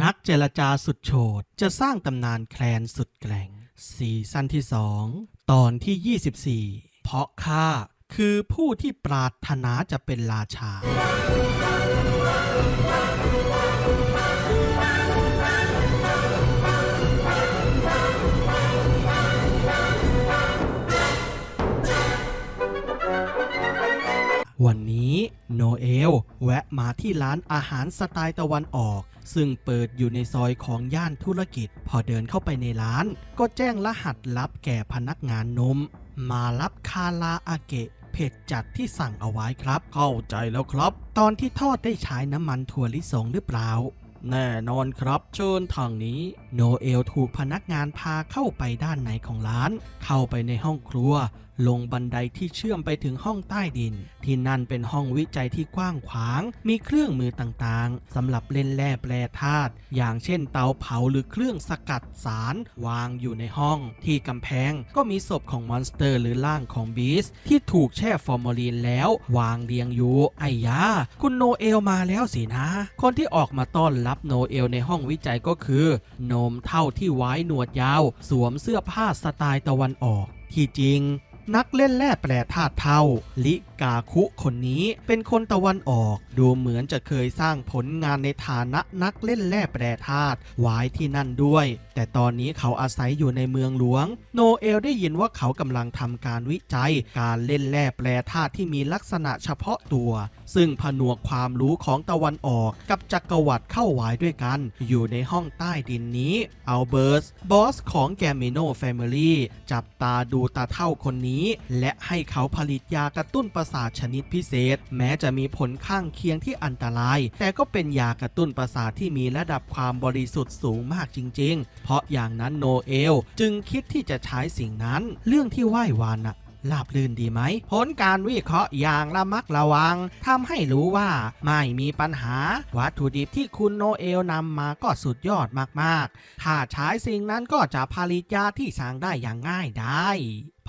นักเจรจาสุดโฉดจะสร้างตำนานแคลนสุดแกร่งซีซั่นที่2ตอนที่ 24 เพราะข้าคือผู้ที่ปรารถนาจะเป็นราชา วันนี้โนเอล แวะมาที่ร้านอาหารสไตล์ตะวันออก ซึ่งเปิดอยู่ในซอยของย่านธุรกิจ พอเดินเข้าไปในร้าน ก็แจ้งรหัสลับแก่พนักงานนม มารับคาราอาเกะเผ็ดจัดที่สั่งเอาไว้ครับ เข้าใจแล้วครับ ตอนที่ทอดได้ใช้น้ำมันถั่วลิสงหรือเปล่า แน่นอนครับ เชิญทางนี้ โนเอลถูกพนักงานพาเข้าไปด้านในของร้าน เข้าไปในห้องครัว ลงบันไดที่เชื่อมไปถึงห้องใต้ดิน ที่นั่นเป็นห้องวิจัยที่กว้างขวาง มีเครื่องมือต่างๆสำหรับเล่นแร่แปรธาตุอย่างเช่นเตาเผาหรือเครื่องสกัดสารวางอยู่ในห้อง ที่กำแพงก็มีศพของมอนสเตอร์ หรือร่างของบีสที่ถูกแช่ฟอร์มาลีนแล้ว วางเรียงอยู่ไอ้ยาคุณโนเอลมาแล้วสินะ คนที่ออกมาต้อนรับโนเอลในห้องวิจัยก็คือโนมเท่าที่ไว้หนวดยาว สวมเสื้อผ้าสไตล์ตะวันออก ที่จริง นักเล่นแร่แปรธาตุเทาลิกาคุคนนี้เป็นคนตะวันออก ดูเหมือนจะเคยสร้างผลงานในฐานะนักเล่นแร่แปรธาตุไว้ที่นั่นด้วย แต่ตอนนี้เขาอาศัยอยู่ในเมืองหลวง โนเอลได้ยินว่าเขากำลังทำการวิจัย การเล่นแร่แปรธาตุที่มีลักษณะเฉพาะตัว ซึ่งผนวกความรู้ของตะวันออกกับจักรวรรดิเข้าไว้ด้วยกัน อยู่ในห้องใต้ดินนี้อัลเบิร์ตบอสของแกมิโนแฟมิลี่จับตาดูตาเท่าคนนี้ และให้เขาผลิตยากระตุ้นประสาทชนิดพิเศษ แม้จะมีผลข้างเคียงที่อันตราย แต่ก็เป็นยากระตุ้นประสาทที่มีระดับความบริสุทธิ์สูงมากจริง ๆ เพราะอย่างนั้นโนเอล จึงคิดที่จะใช้สิ่งนั้น เรื่องที่ไหว้วานน่ะลาบลื่นดีไหม ผลการวิเคราะห์อย่างระมักระวังทำให้รู้ว่าไม่มีปัญหา วัตถุดิบที่คุณโนเอลนำมาก็สุดยอดมากๆ ถ้าใช้สิ่งนั้นก็จะผลิตยาที่สั่งได้อย่างง่ายได้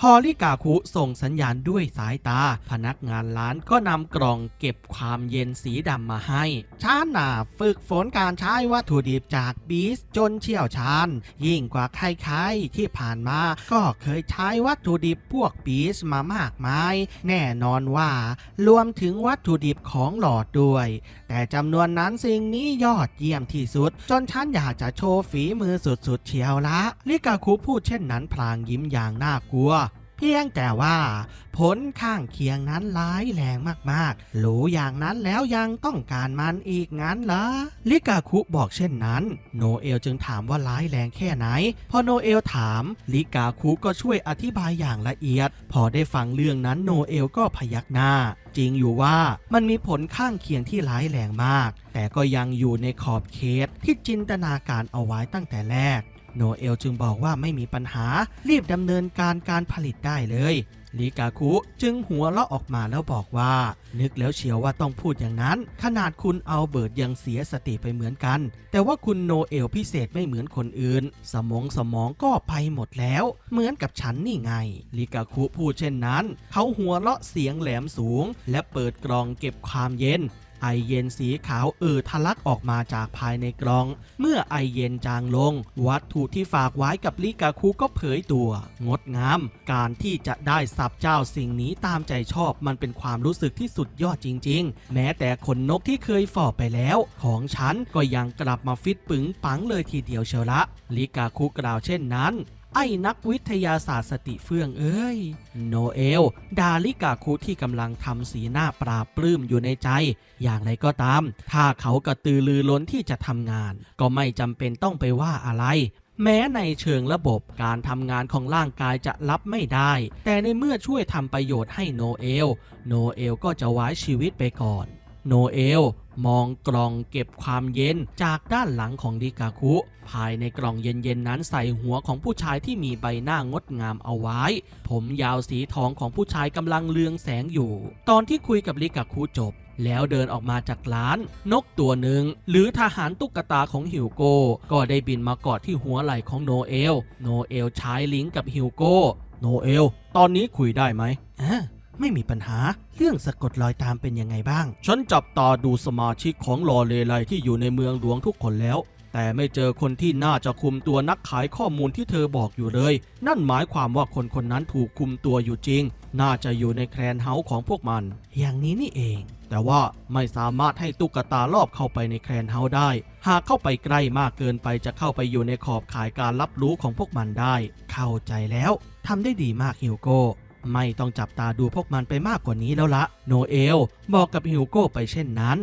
พอลิกาคุส่งสัญญาณด้วยสายตา พนักงานร้านก็นำกล่องเก็บความเย็นสีดำมาให้ ชาน่ะฝึกฝนการใช้วัตถุดิบจากบีสจนเชี่ยวชาญ ยิ่งกว่าใครๆที่ผ่านมา ก็เคยใช้วัตถุดิบพวกบีสมามากมาย แน่นอนว่า รวมถึงวัตถุดิบของหลอดด้วยแต่จำนวนนั้นสิ่งนี้ยอดเยี่ยมที่สุด จนฉันอยากจะโชว์ฝีมือสุดๆเชียวละลิกาคุพูดเช่นนั้นพลางยิ้มอย่างน่ากลัว เพียงแต่ว่า ผลข้างเคียงนั้นร้ายแรงมากๆ รู้อย่างนั้นแล้วยังต้องการมันอีกงั้นเหรอ ลิกาคุบอกเช่นนั้น โนเอลจึงถามว่าร้ายแรงแค่ไหน พอโนเอลถาม ลิกาคุก็ช่วยอธิบายอย่างละเอียด พอได้ฟังเรื่องนั้นโนเอลก็พยักหน้า จริงอยู่ว่ามันมีผลข้างเคียงที่ร้ายแรงมาก แต่ก็ยังอยู่ในขอบเขตที่จินตนาการเอาไว้ตั้งแต่แรก โนเอลจึงบอกว่าไม่มีปัญหา รีบดำเนินการการผลิตได้เลยลิกาคุจึงหัวเราะออกมาแล้วบอกว่า นึกแล้วเชียวว่าต้องพูดอย่างนั้น ขนาดคุณเอัลเบิร์ตยังเสียสติไปเหมือนกัน แต่ว่าคุณโนเอลพิเศษไม่เหมือนคนอื่น สมองสมองก็ไปหมดแล้ว เหมือนกับฉันนี่ไงลิกาคุพูดเช่นนั้น เขาหัวเราะเสียงแหลมสูง และเปิดกล่องเก็บความเย็น ไอเย็นสีขาวเอ่อทะลักออกมาจากภายในกล่อง เมื่อไอเย็นจางลง วัตถุที่ฝากไว้กับลิกาคุก็เผยตัว งดงาม การที่จะได้สับเจ้าสิ่งนี้ตามใจชอบมันเป็นความรู้สึกที่สุดยอดจริง ๆ แม้แต่ขนนกที่เคยฝ่อไปแล้ว ของฉันก็ยังกลับมาฟิตปึงปังเลยทีเดียวเชียวละ ลิกาคุกล่าวเช่นนั้น ไอ้นักวิทยาศาสตร์สติเฟื่องเอ้ย โนเอล ดาลิกาคุที่กำลังทำสีหน้าปราปลื้มอยู่ในใจ อย่างไรก็ตาม ถ้าเขากระตือรือร้นที่จะทำงาน ก็ไม่จำเป็นต้องไปว่าอะไร แม้ในเชิงระบบการทำงานของร่างกายจะรับไม่ได้ แต่ในเมื่อช่วยทำประโยชน์ให้โนเอล โนเอลก็จะไว้ชีวิตไปก่อนโนเอล มองกล่องเก็บความเย็นจากด้านหลังของดิกาคุ ภายในกล่องเย็นๆนั้นใส่หัวของผู้ชายที่มีใบหน้างดงามเอาไว้ ผมยาวสีทองของผู้ชายกำลังเลืองแสงอยู่ ตอนที่คุยกับลิกาคุจบ แล้วเดินออกมาจากร้าน นกตัวหนึ่ง หรือทหารตุ๊กตาของฮิวโก้ ก็ได้บินมากอดที่หัวไหล่ของโนเอล โนเอลใช้ลิงก์กับฮิวโก้ โนเอล ตอนนี้คุยได้ไหมอ่าไม่มีปัญหา เรื่องสะกดรอยตามเป็นยังไงบ้าง ฉันจับตาดูสมาชิกของลอเลไลที่อยู่ในเมืองหลวงทุกคนแล้ว แต่ไม่เจอคนที่น่าจะคุมตัวนักขายข้อมูลที่เธอบอกอยู่เลย นั่นหมายความว่าคนคนนั้นถูกคุมตัวอยู่จริง น่าจะอยู่ในแคลนเฮาส์ของพวกมัน อย่างนี้นี่เอง แต่ว่าไม่สามารถให้ตุ๊กตาลอบเข้าไปในแคลนเฮาส์ได้ หากเข้าไปใกล้มากเกินไปจะเข้าไปอยู่ในขอบข่ายการรับรู้ของพวกมันได้ เข้าใจแล้วทำได้ดีมากฮิวโก้ไม่ต้องจับตาดูพวกมันไปมากกว่านี้แล้วละ โนเอล บอกกับฮิวโก้ไปเช่นนั้น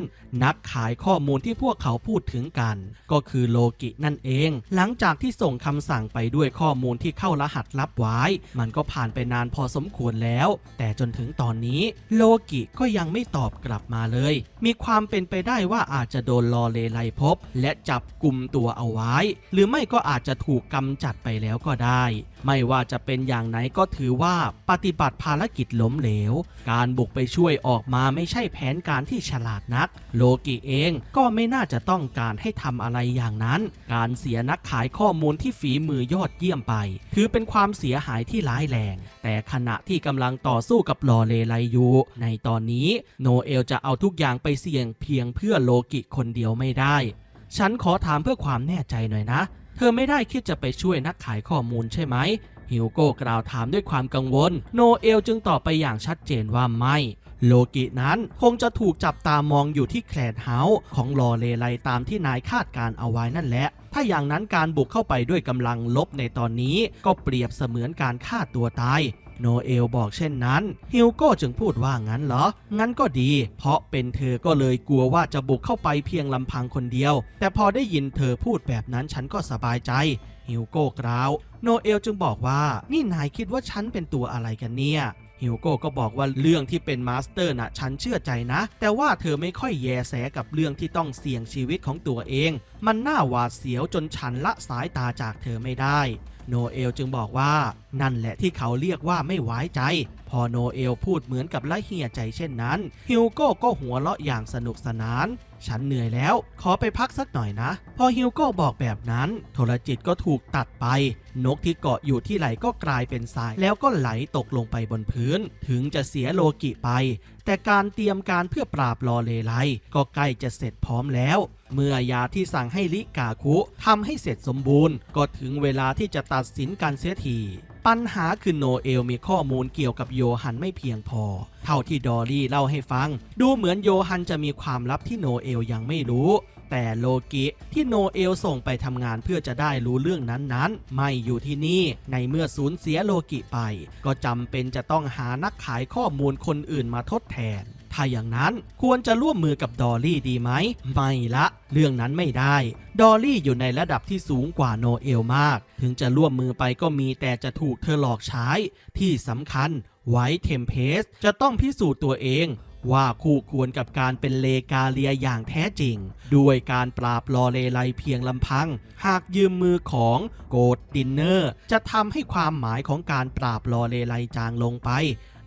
นักขายข้อมูลที่พวกเขาพูดถึงกัน ก็คือโลกินั่นเอง หลังจากที่ส่งคำสั่งไปด้วยข้อมูลที่เข้ารหัสลับไว้ มันก็ผ่านไปนานพอสมควรแล้ว แต่จนถึงตอนนี้โลกิก็ยังไม่ตอบกลับมาเลย มีความเป็นไปได้ว่าอาจจะโดนลอเลไลพบ และจับกลุ่มตัวเอาไว้ หรือไม่ก็อาจจะถูกกำจัดไปแล้วก็ได้ ไม่ว่าจะเป็นอย่างไหนก็ถือว่าปฏิบัติภารกิจล้มเหลว การบุกไปช่วยออกมาไม่ใช่แผนการที่ฉลาดนักโลลกิเองก็ไม่น่าจะต้องการให้ทำอะไรอย่างนั้น การเสียนักขายข้อมูลที่ฝีมือยอดเยี่ยมไป ถือเป็นความเสียหายที่ร้ายแรง แต่ขณะที่กำลังต่อสู้กับลอเลไลยูในตอนนี้โนเอลจะเอาทุกอย่างไปเสี่ยงเพียงเพื่อโลกิคนเดียวไม่ได้ ฉันขอถามเพื่อความแน่ใจหน่อยนะ เธอไม่ได้คิดจะไปช่วยนักขายข้อมูลใช่ไหมฮิวโก้กล่าวถามด้วยความกังวล โนเอลจึงตอบไปอย่างชัดเจนว่าไม่ โลกินั้นคงจะถูกจับตามองอยู่ที่แคลนเฮาส์ของลอเลไลตามที่นายคาดการเอาไว้นั่นแหละ ถ้าอย่างนั้นการบุกเข้าไปด้วยกำลังลบในตอนนี้ก็เปรียบเสมือนการฆ่าตัวตายโนเอลบอกเช่นนั้น ฮิวโก้จึงพูดว่างั้นเหรอ งั้นก็ดี เพราะเป็นเธอก็เลยกลัวว่าจะบุกเข้าไปเพียงลำพังคนเดียว แต่พอได้ยินเธอพูดแบบนั้นฉันก็สบายใจ ฮิวโก้กล่าว โนเอลจึงบอกว่า นี่นายคิดว่าฉันเป็นตัวอะไรกันเนี่ย ฮิวโก้ก็บอกว่าเรื่องที่เป็นมาสเตอร์น่ะฉันเชื่อใจนะ แต่ว่าเธอไม่ค่อยแยแสกับเรื่องที่ต้องเสี่ยงชีวิตของตัวเอง มันน่าหวาดเสียวจนฉันละสายตาจากเธอไม่ได้ โนเอลจึงบอกว่า นั่นแหละที่เขาเรียกว่าไม่ไว้ใจ พอโนเอลพูดเหมือนกับละเหียใจเช่นนั้นฮิวโก้ก็หัวเราะอย่างสนุกสนาน ฉันเหนื่อยแล้ว ขอไปพักสักหน่อยนะ พอฮิวโก้บอกแบบนั้น โทรจิตก็ถูกตัดไป นกที่เกาะอยู่ที่ไหลก็กลายเป็นทราย แล้วก็ไหลตกลงไปบนพื้น ถึงจะเสียโลกิไป แต่การเตรียมการเพื่อปราบลอเลไลก็ใกล้จะเสร็จพร้อมแล้ว เมื่อยาที่สั่งให้ลิกาคุทำให้เสร็จสมบูรณ์ ก็ถึงเวลาที่จะตัดสินกันเสียที ปัญหาคือโนเอลมีข้อมูลเกี่ยวกับโยฮันไม่เพียงพอ เท่าที่ดอรี่เล่าให้ฟัง ดูเหมือนโยฮันจะมีความลับที่โนเอลยังไม่รู้ แต่โลกิที่โนเอลส่งไปทำงานเพื่อจะได้รู้เรื่องนั้นๆ ไม่อยู่ที่นี่ในเมื่อสูญเสียโลกิไป ก็จำเป็นจะต้องหานักขายข้อมูลคนอื่นมาทดแทน ถ้าอย่างนั้นควรจะร่วมมือกับดอลลี่ดีไหม ไม่ละ เรื่องนั้นไม่ได้ ดอลลี่อยู่ในระดับที่สูงกว่าโนเอลมาก ถึงจะร่วมมือไปก็มีแต่จะถูกเธอหลอกใช้ ที่สำคัญไว้เทมเพสจะต้องพิสูจน์ตัวเองว่าคู่ควรกับการเป็นเลกาเลียอย่างแท้จริง ด้วยการปราบลอเลไลเพียงลำพัง หากยืมมือของโกดดินเนอร์ จะทำให้ความหมายของการปราบลอเลไลจางลงไป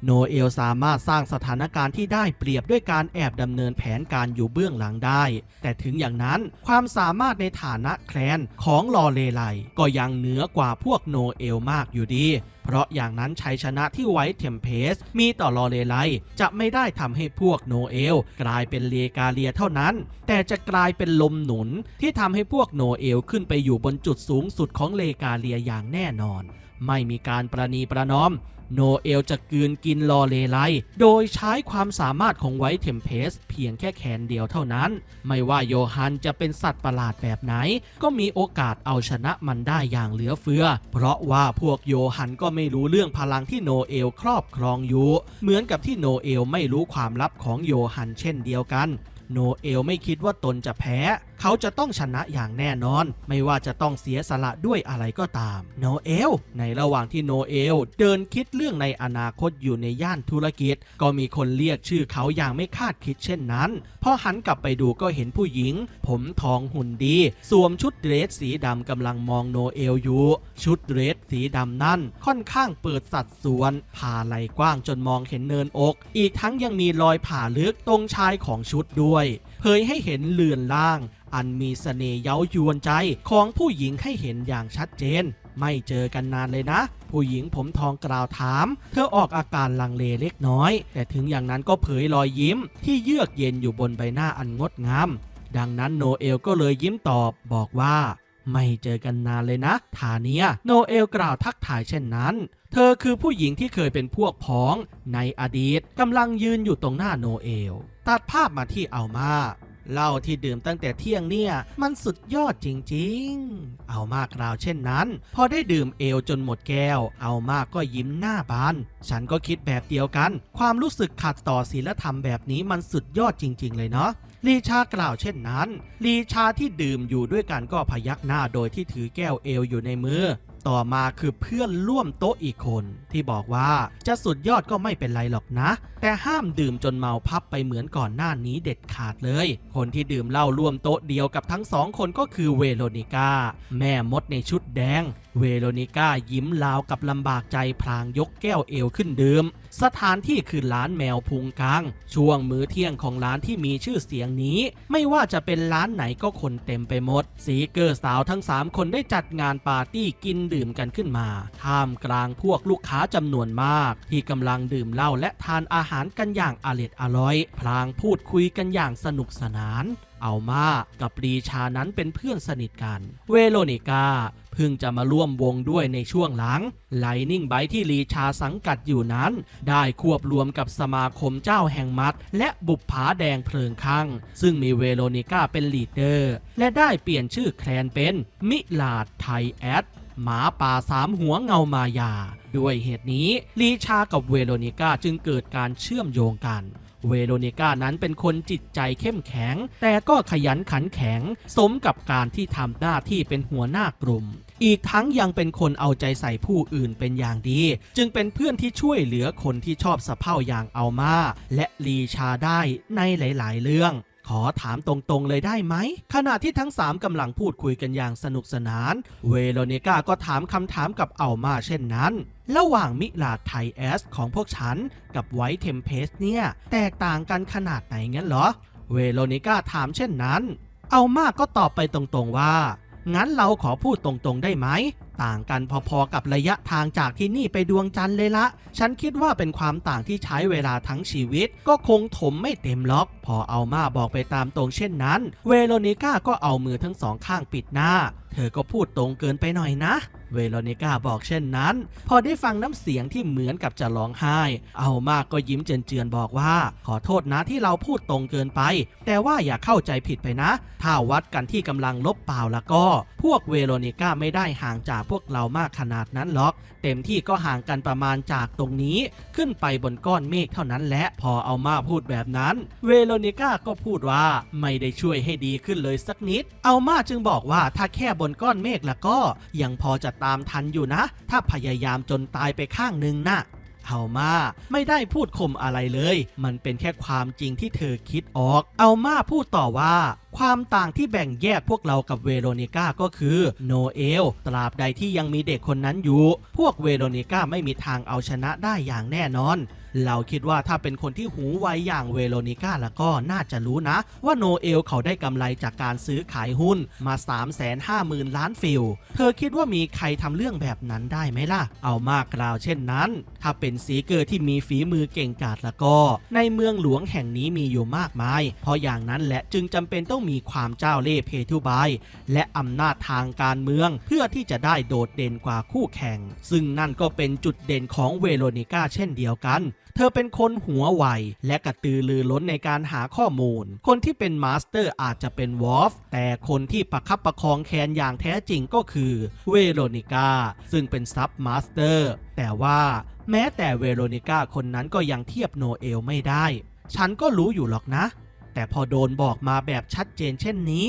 โนเอลสามารถสร้างสถานการณ์ที่ได้เปรียบด้วยการแอบดำเนินแผนการอยู่เบื้องหลังได้ แต่ถึงอย่างนั้นความสามารถในฐานะแคลนของลอเลไลก็ยังเหนือกว่าพวกโนเอลมากอยู่ดี เพราะอย่างนั้นชัยชนะที่ไว้เทมเพสมีต่อลอเลไลจะไม่ได้ทำให้พวกโนเอลกลายเป็นเลกาเลียเท่านั้น แต่จะกลายเป็นลมหนุนที่ทำให้พวกโนเอลขึ้นไปอยู่บนจุดสูงสุดของเลกาเลียอย่างแน่นอน ไม่มีการประนีประนอม โนเอลจะกืนกินลอเลไล โดยใช้ความสามารถของไวท์เทมเพสเพียงแค่แขนเดียวเท่านั้น ไม่ว่าโยฮันจะเป็นสัตว์ประหลาดแบบไหน ก็มีโอกาสเอาชนะมันได้อย่างเหลือเฟือ เพราะว่าพวกโยฮันก็ไม่รู้เรื่องพลังที่โนเอลครอบครองอยู่ เหมือนกับที่โนเอลไม่รู้ความลับของโยฮันเช่นเดียวกันโนเอลไม่คิดว่าตนจะแพ้ เขาจะต้องชนะอย่างแน่นอน ไม่ว่าจะต้องเสียสละด้วยอะไรก็ตาม โนเอล ในระหว่างที่โนเอล เดินคิดเรื่องในอนาคตอยู่ในย่านธุรกิจ ก็มีคนเรียกชื่อเขาอย่างไม่คาดคิดเช่นนั้น พอหันกลับไปดูก็เห็นผู้หญิง ผมทองหุ่นดี สวมชุดเดรสสีดำกำลังมองโนเอลอยู่ ชุดเดรสสีดำนั่นค่อนข้างเปิดสัดส่วนผ่าไหลกว้างจนมองเห็นเนินอก อีกทั้งยังมีรอยผ่าลึกตรงชายของชุดด้วยเผยให้เห็นเลือนล่าง อันมีเสน่ห์เย้ายวนใจของผู้หญิงให้เห็นอย่างชัดเจน ไม่เจอกันนานเลยนะ ผู้หญิงผมทองกล่าวถาม เธอออกอาการลังเลเล็กน้อย แต่ถึงอย่างนั้นก็เผยรอยยิ้ม ที่เยือกเย็นอยู่บนใบหน้าอันงดงาม ดังนั้นโนเอลก็เลยยิ้มตอบบอกว่า ไม่เจอกันนานเลยนะทาเนียโนเอลกล่าวทักทายเช่นนั้น เธอคือผู้หญิงที่เคยเป็นพวกพ้องในอดีตกำลังยืนอยู่ตรงหน้าโนเอล ตัดภาพมาที่เอามา เหล้าที่ดื่มตั้งแต่เที่ยงเนี่ย มันสุดยอดจริงๆ เอามากกล่าวเช่นนั้น พอได้ดื่มเอลจนหมดแก้ว เอามากก็ยิ้มหน้าบาน ฉันก็คิดแบบเดียวกัน ความรู้สึกขัดต่อศีลธรรมแบบนี้มันสุดยอดจริง ๆ เลยเนาะลีชากล่าวเช่นนั้น ลีชาที่ดื่มอยู่ด้วยกันก็พยักหน้าโดยที่ถือแก้วเอลอยู่ในมือ ต่อมาคือเพื่อนร่วมโต๊ะอีกคน ที่บอกว่าจะสุดยอดก็ไม่เป็นไรหรอกนะ แต่ห้ามดื่มจนเมาพับไปเหมือนก่อนหน้านี้เด็ดขาดเลย คนที่ดื่มเหล้าร่วมโต๊ะเดียวกับทั้งสองคนก็คือเวโรนิก้าแม่มดในชุดแดง เวโรนิก้ายิ้มลาวกับลำบากใจพลางยกแก้วเอลขึ้นดื่ม สถานที่คือร้านแมวพุงกลาง ช่วงมื้อเที่ยงของร้านที่มีชื่อเสียงนี้ ไม่ว่าจะเป็นร้านไหนก็คนเต็มไปหมด สีเกอร์สาวทั้ง 3 คนได้จัดงานปาร์ตี้กินดื่มกันขึ้นมา ท่ามกลางพวกลูกค้าจำนวนมาก ที่กำลังดื่มเหล้าและทานอาหารกันอย่างอร็ดอร่อย พลางพูดคุยกันอย่างสนุกสนาน อามากับปรีชานั้นเป็นเพื่อนสนิทกัน เวโรนิกาเพิ่งจะมาร่วมวงด้วยในช่วงหลังไลนิ่งไบที่ลีชาสังกัดอยู่นั้น ได้ควบรวมกับสมาคมเจ้าแห่งมัด และบุปผาแดงเพลิงข้างซึ่งมีเวโรนิกาเป็นลีดเดอร์ และได้เปลี่ยนชื่อแคลนเป็นมิลาดไทแอด หมาป่าสามหัวเงามายา ด้วยเหตุนี้ลีชากับเวโรนิก้าจึงเกิดการเชื่อมโยงกัน เวโรนิก้านั้นเป็นคนจิตใจเข้มแข็ง แต่ก็ขยันขันแข็ง สมกับการที่ทำหน้าที่เป็นหัวหน้ากลุ่ม อีกทั้งยังเป็นคนเอาใจใส่ผู้อื่นเป็นอย่างดี จึงเป็นเพื่อนที่ช่วยเหลือคนที่ชอบสะเพร่าอย่างเอามาและลีชาได้ในหลาย ๆ เรื่อง ขอถามตรงๆเลยได้ไหม ขณะที่ทั้ง 3กำลังพูดคุยกันอย่างสนุกสนาน เวโรเนกาก็ถามคำถามกับเอามาเช่นนั้น ระหว่างมิลาไทแอสของพวกฉัน กับไวท์เทมเพสเนี่ย แตกต่างกันขนาดไหนงั้นเหรอ เวโรเนกาถามเช่นนั้น เอามาก็ตอบไปตรงๆว่า งั้นเราขอพูดตรงๆได้ไหม ต่างกันพอๆกับระยะทางจากที่นี่ไปดวงจันทร์เลยละ ฉันคิดว่าเป็นความต่างที่ใช้เวลาทั้งชีวิต ก็คงถมไม่เต็มล็อก พอเอามาบอกไปตามตรงเช่นนั้น เวโรนิก้าก็เอามือทั้งสองข้างปิดหน้า เธอก็พูดตรงเกินไปหน่อยนะ เวโรนิก้าบอกเช่นนั้น พอได้ฟังน้ำเสียงที่เหมือนกับจะร้องไห้ เอามากก็ยิ้มเจือนๆบอกว่า ขอโทษนะที่เราพูดตรงเกินไป แต่ว่าอย่าเข้าใจผิดไปนะ ถ้าวัดกันที่กำลังลบเปล่าแล้วก็ พวกเวโรนิก้าไม่ได้ห่างจากพวกเรามากขนาดนั้นหรอก เต็มที่ก็ห่างกันประมาณจากตรงนี้ ขึ้นไปบนก้อนเมฆเท่านั้นแหละ พอเอามาพูดแบบนั้น เวโรนิก้าก็พูดว่าไม่ได้ช่วยให้ดีขึ้นเลยสักนิด เอามาจึงบอกว่าถ้าแค่บนก้อนเมฆแล้วก็ ยังพอจะตามทันอยู่นะ ถ้าพยายามจนตายไปข้างหนึ่งนะเอามาไม่ได้พูดข่มอะไรเลย มันเป็นแค่ความจริงที่เธอคิดออก เอามาพูดต่อว่า ความต่างที่แบ่งแยกพวกเรากับเวโรนิก้าก็คือโนเอล ตราบใดที่ยังมีเด็กคนนั้นอยู่ พวกเวโรนิก้าไม่มีทางเอาชนะได้อย่างแน่นอน เราคิดว่าถ้าเป็นคนที่หูไวอย่างเวโรนิก้าแล้วก็น่าจะรู้นะ ว่าโนเอลเขาได้กำไรจากการซื้อขายหุ้นมา 3 5 0 0 0 0 ล้านฟิล เธอคิดว่ามีใครทำเรื่องแบบนั้นได้ไหมล่ะ เอามากกล่าวเช่นนั้น ถ้าเป็นสีเกอร์ที่มีฝีมือเก่งกาจแล้วก็ ในเมืองหลวงแห่งนี้มีอยู่มากมาย เพราะอย่างนั้นแหละจึงจำเป็นต้องมีความเจ้าเล่ห์เพทุบายและอำนาจทางการเมืองเพื่อที่จะได้โดดเด่นกว่าคู่แข่ง ซึ่งนั่นก็เป็นจุดเด่นของเวโรนิก้าเช่นเดียวกันเธอเป็นคนหัวไวและกระตือรือร้นในการหาข้อมูล คนที่เป็นมาสเตอร์อาจจะเป็นวอฟแต่คนที่ประคับประคองแคนอย่างแท้จริงก็คือเวโรนิก้าซึ่งเป็นซับมาสเตอร์แต่ว่าแม้แต่เวโรนิก้าคนนั้นก็ยังเทียบโนเอลไม่ได้ ฉันก็รู้อยู่หรอกนะ แต่พอโดนบอกมาแบบชัดเจนเช่นนี้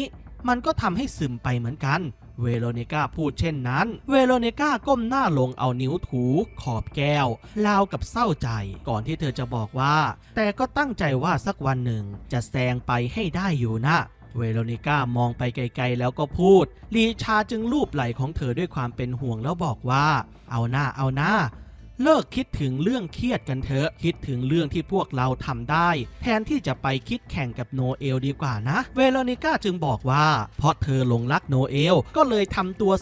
มันก็ทำให้ซึมไปเหมือนกัน เวโรนิก้าพูดเช่นนั้น เวโรนิก้าก้มหน้าลงเอานิ้วถูขอบแก้วลาวกับเศร้าใจ ก่อนที่เธอจะบอกว่า แต่ก็ตั้งใจว่าสักวันหนึ่งจะแซงไปให้ได้อยู่นะเวโรนิก้ามองไปไกลๆแล้วก็พูด ลีชาจึงลูบไหล่ของเธอด้วยความเป็นห่วงแล้วบอกว่า เอาหน้าเอาหน้า เลิกคิดถึงเรื่องเครียดกันเถอะ คิดถึงเรื่องที่พวกเราทำได้ แทนที่จะไปคิดแข่งกับโนเอลดีกว่านะ เวโรนิก้าจึงบอกว่า เพราะเธอหลงรักโนเอล ก็เลยทำตัว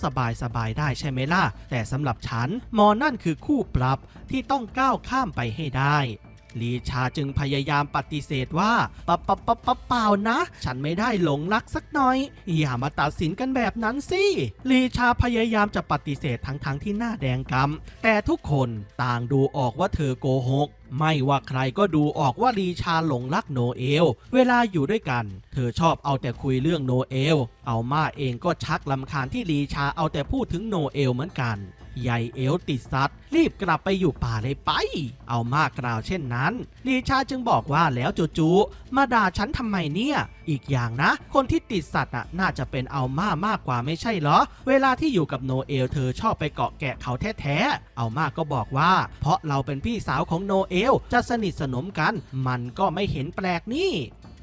สบายๆได้ใช่ไหมล่ะ แต่สำหรับฉันมอนั่นคือคู่ปรับที่ต้องก้าวข้ามไปให้ได้ ลีชาจึงพยายามปฏิเสธว่าปะปะปะปะเปล่านะ ฉันไม่ได้หลงรักสักหน่อย อย่ามาตัดสินกันแบบนั้นสิ ลีชาพยายามจะปฏิเสธทั้งๆทที่หน้าแดงกำแต่ทุกคนต่างดูออกว่าเธอโกหกไม่ว่าใครก็ดูออกว่าลีชาหลงรักโนเอล เวลาอยู่ด้วยกัน เธอชอบเอาแต่คุยเรื่องโนเอล เอาม่าเองก็ชักลำคาญที่ลีชาเอาแต่พูดถึงโนเอลเหมือนกัน ใหญ่เอลติดซัดรีบกลับไปอยู่ป่าเลยไป เอามากกล่าวเช่นนั้นลีชาจึงบอกว่าแล้วจู่ๆมาด่าฉันทำไมเนี่ย อีกอย่างนะ คนที่ติดสัตว์อะน่าจะเป็นเอาม่ามากกว่าไม่ใช่เหรอ เวลาที่อยู่กับโนเอลเธอชอบไปเกาะแกะเขาแท้ๆเอามาก็บอกว่า เพราะเราเป็นพี่สาวของโนเอลจะสนิทสนมกัน มันก็ไม่เห็นแปลกนี่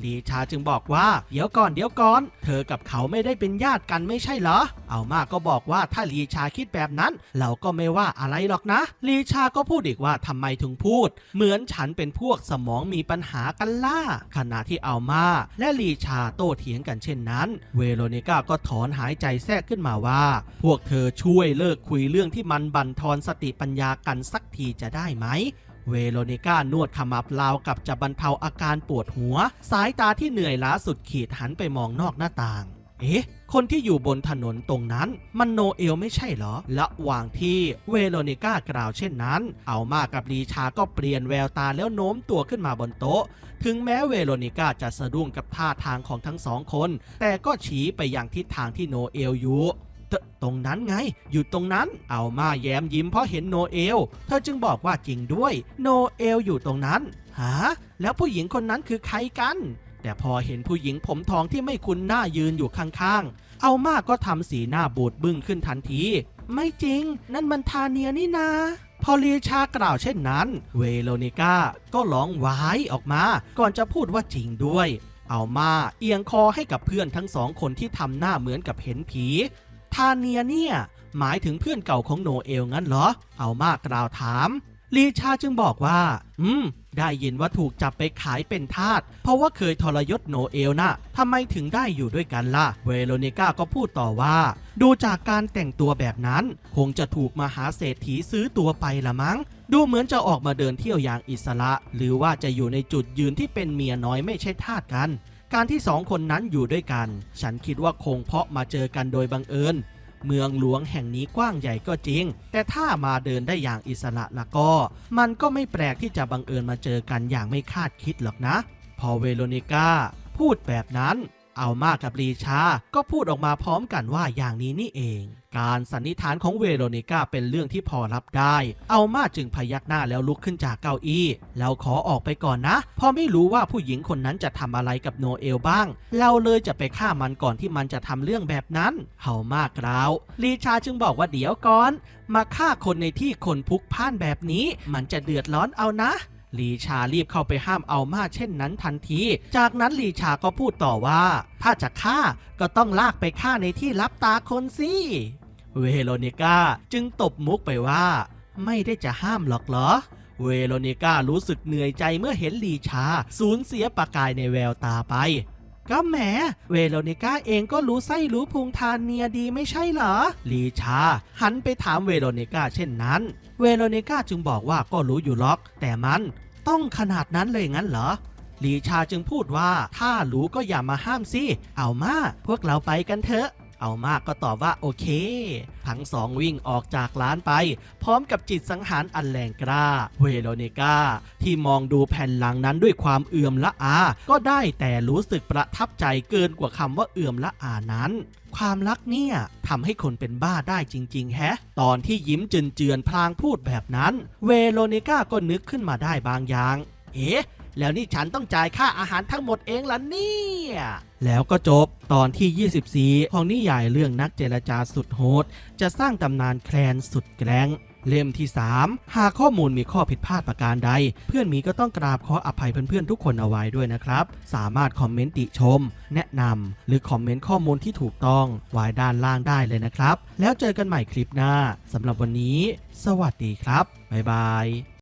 ลีชาจึงบอกว่า เดี๋ยวก่อนเดี๋ยวก่อน เธอกับเขาไม่ได้เป็นญาติกันไม่ใช่เหรอ เอามาก็บอกว่าถ้าลีชาคิดแบบนั้น เราก็ไม่ว่าอะไรหรอกนะ ลีชาก็พูดอีกว่าทำไมถึงพูด เหมือนฉันเป็นพวกสมองมีปัญหากันล่า ขณะที่เอามาและลีชาโต้เถียงกันเช่นนั้น เวโรนิก้าก็ถอนหายใจแทรกขึ้นมาว่า พวกเธอช่วยเลิกคุยเรื่องที่มันบั่นทอนสติปัญญากันสักทีจะได้ไหม เวโรนิก้านวดขมับลาวกับจะบรรเทาอาการปวดหัว สายตาที่เหนื่อยล้าสุดขีดหันไปมองนอกหน้าต่าง เอ๊ะ คนที่อยู่บนถนนตรงนั้น มันโนเอลไม่ใช่เหรอระวางที่เวโรนิก้ากล่าวเช่นนั้น เอามากับลีชาก็เปลี่ยนแววตาแล้วโน้มตัวขึ้นมาบนโต๊ะ ถึงแม้เวโรนิก้าจะสะดุ้งกับท่าทางของทั้งสองคน แต่ก็ชี้ไปยังทิศทางที่โนเอลอยู่ ตตรงนั้นไง อยู่ตรงนั้น เอามาแย้มยิ้มเพราะเห็นโนเอล เธอจึงบอกว่าจริงด้วย โนเอลอยู่ตรงนั้นฮะแล้วผู้หญิงคนนั้นคือใครกัน แต่พอเห็นผู้หญิงผมทองที่ไม่คุ้นหน้ายืนอยู่ข้างๆ เอามาก็ทำสีหน้าบูดบึ้งขึ้นทันที ไม่จริง นั่นมันทาเนียนี่นาพอลีชากล่าวเช่นนั้น เวโรนิก้าก็ร้องว้ายออกมา ก่อนจะพูดว่าจริงด้วย เอามาเอียงคอให้กับเพื่อนทั้งสองคนที่ทำหน้าเหมือนกับเห็นผี ทาเนียเนี่ย หมายถึงเพื่อนเก่าของโนเอลงั้นเหรอ เอามากกล่าวถามลีชาจึงบอกว่า อืม ได้ยินว่าถูกจับไปขายเป็นทาส เพราะว่าเคยทรยศโนเอลนะ่ะทำไมถึงได้อยู่ด้วยกันล่ะ เวโรนิก้าก็พูดต่อว่า ดูจากการแต่งตัวแบบนั้น คงจะถูกมหาเศรษฐีซื้อตัวไปละมั้ง ดูเหมือนจะออกมาเดินเที่ยวอย่างอิสระ หรือว่าจะอยู่ในจุดยืนที่เป็นเมียน้อยไม่ใช่ทาสกัน การที่สองคนนั้นอยู่ด้วยกัน ฉันคิดว่าคงเพาะมาเจอกันโดยบังเอิญ เมืองหลวงแห่งนี้กว้างใหญ่ก็จริง แต่ถ้ามาเดินได้อย่างอิสระละก็ มันก็ไม่แปลกที่จะบังเอิญมาเจอกันอย่างไม่คาดคิดหรอกนะ พอเวโรนิก้าพูดแบบนั้น เอามากับลีชา ก็พูดออกมาพร้อมกันว่าอย่างนี้นี่เอง การสันนิษฐานของเวโรนิก้าเป็นเรื่องที่พอรับได้ เอามาจึงพยักหน้าแล้วลุกขึ้นจากเก้าอี้ แล้วขอออกไปก่อนนะ เพราะไม่รู้ว่าผู้หญิงคนนั้นจะทำอะไรกับโนเอลบ้าง เราเลยจะไปฆ่ามันก่อนที่มันจะทำเรื่องแบบนั้นเห่ามากล่าวลีชาจึงบอกว่าเดี๋ยวก่อน มาฆ่าคนในที่คนพลุกพล่านแบบนี้ มันจะเดือดร้อนเอานะ ลีชารีบเข้าไปห้ามเอามาเช่นนั้นทันที จากนั้นลีชาก็พูดต่อว่า ถ้าจะฆ่าก็ต้องลากไปฆ่าในที่รับตาคนสิเวโรนิก้าจึงตบมุกไปว่า ไม่ได้จะห้ามหรอกเหรอ เวโรนิก้ารู้สึกเหนื่อยใจเมื่อเห็นลีชา สูญเสียประกายในแววตาไป ก็แหมเวโรนิก้าเองก็รู้ไส้รู้พุงทานเนียดีไม่ใช่เหรอ ลีชา หันไปถามเวโรนิก้าเช่นนั้น เวโรนิก้าจึงบอกว่าก็รู้อยู่ล็อก แต่มันต้องขนาดนั้นเลยงั้นเหรอลีชาจึงพูดว่าถ้ารู้ก็อย่ามาห้ามสิ เอามา พวกเราไปกันเถอะ เอามากก็ตอบว่าโอเค ทั้งสองวิ่งออกจากร้านไป พร้อมกับจิตสังหารอันแรงกล้า เวโรเนกาที่มองดูแผ่นหลังนั้นด้วยความเอื่อมละอา ก็ได้แต่รู้สึกประทับใจเกินกว่าคำว่าเอื่อมละอานั้นความรักเนี่ยทำให้คนเป็นบ้าได้จริง ๆ แฮะ ตอนที่ยิ้มเจือนๆพลางพูดแบบนั้น เวโรเนกาก็นึกขึ้นมาได้บางอย่าง เอ๊ะ แล้วนี่ฉันต้องจ่ายค่าอาหารทั้งหมดเองล่ะเนี่ย แล้วก็จบตอนที่ 24 ของนิยายเรื่องนักเจรจาสุดโหด จะสร้างตำนานแคลนสุดแกล้งเล่มที่ 3 หากข้อมูลมีข้อผิดพลาดประการใด เพื่อนมีก็ต้องกราบขออภัยเพื่อนๆทุกคนเอาไว้ด้วยนะครับ สามารถคอมเมนต์ติชม แนะนำหรือคอมเมนต์ข้อมูลที่ถูกต้องไว้ด้านล่างได้เลยนะครับ แล้วเจอกันใหม่คลิปหน้าสำหรับวันนี้ สวัสดีครับ บ๊ายบาย